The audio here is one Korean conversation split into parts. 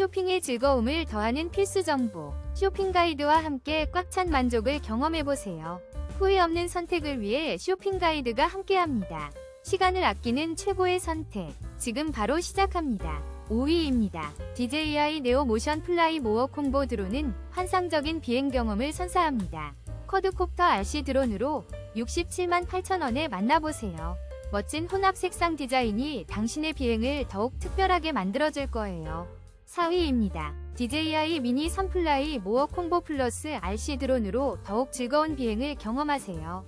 쇼핑의 즐거움을 더하는 필수 정보. 쇼핑 가이드와 함께 꽉 찬 만족을 경험해보세요. 후회 없는 선택을 위해 쇼핑 가이드가 함께합니다. 시간을 아끼는 최고의 선택. 지금 바로 시작합니다. 5위입니다. DJI 네오 모션 플라이 모어 콤보 드론은 환상적인 비행 경험을 선사합니다. 쿼드콥터 RC 드론으로 67만 8천원에 만나보세요. 멋진 혼합 색상 디자인이 당신의 비행을 더욱 특별하게 만들어줄 거예요. 4위입니다. DJI 미니 선플라이 모어 콤보 플러스 RC 드론으로 더욱 즐거운 비행을 경험하세요.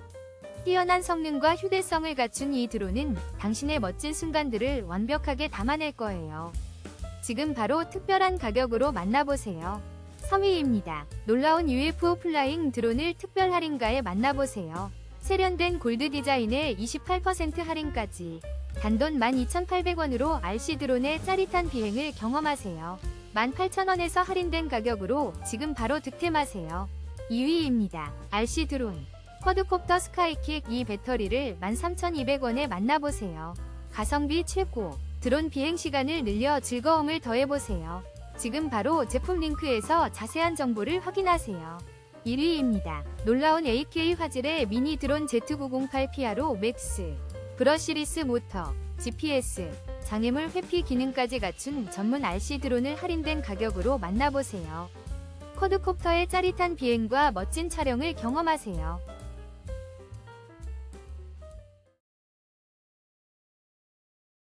뛰어난 성능과 휴대성을 갖춘 이 드론은 당신의 멋진 순간들을 완벽하게 담아낼 거예요. 지금 바로 특별한 가격으로 만나보세요. 3위입니다. 놀라운 UFO 플라잉 드론을 특별 할인가에 만나보세요. 세련된 골드 디자인에 28% 할인까지 단돈 12,800원으로 RC 드론의 짜릿한 비행을 경험하세요. 18,000원에서 할인된 가격으로 지금 바로 득템하세요. 2위입니다. RC 드론 쿼드콥터 스카이킥 이 배터리를 13,200원에 만나보세요. 가성비 최고 드론 비행 시간을 늘려 즐거움을 더해보세요. 지금 바로 제품 링크에서 자세한 정보를 확인하세요. 1위입니다. 놀라운 AK 화질의 미니 드론 Z908PRO 맥스 브러시리스 모터, GPS, 장애물 회피 기능까지 갖춘 전문 RC 드론을 할인된 가격으로 만나보세요. 쿼드콥터의 짜릿한 비행과 멋진 촬영을 경험하세요.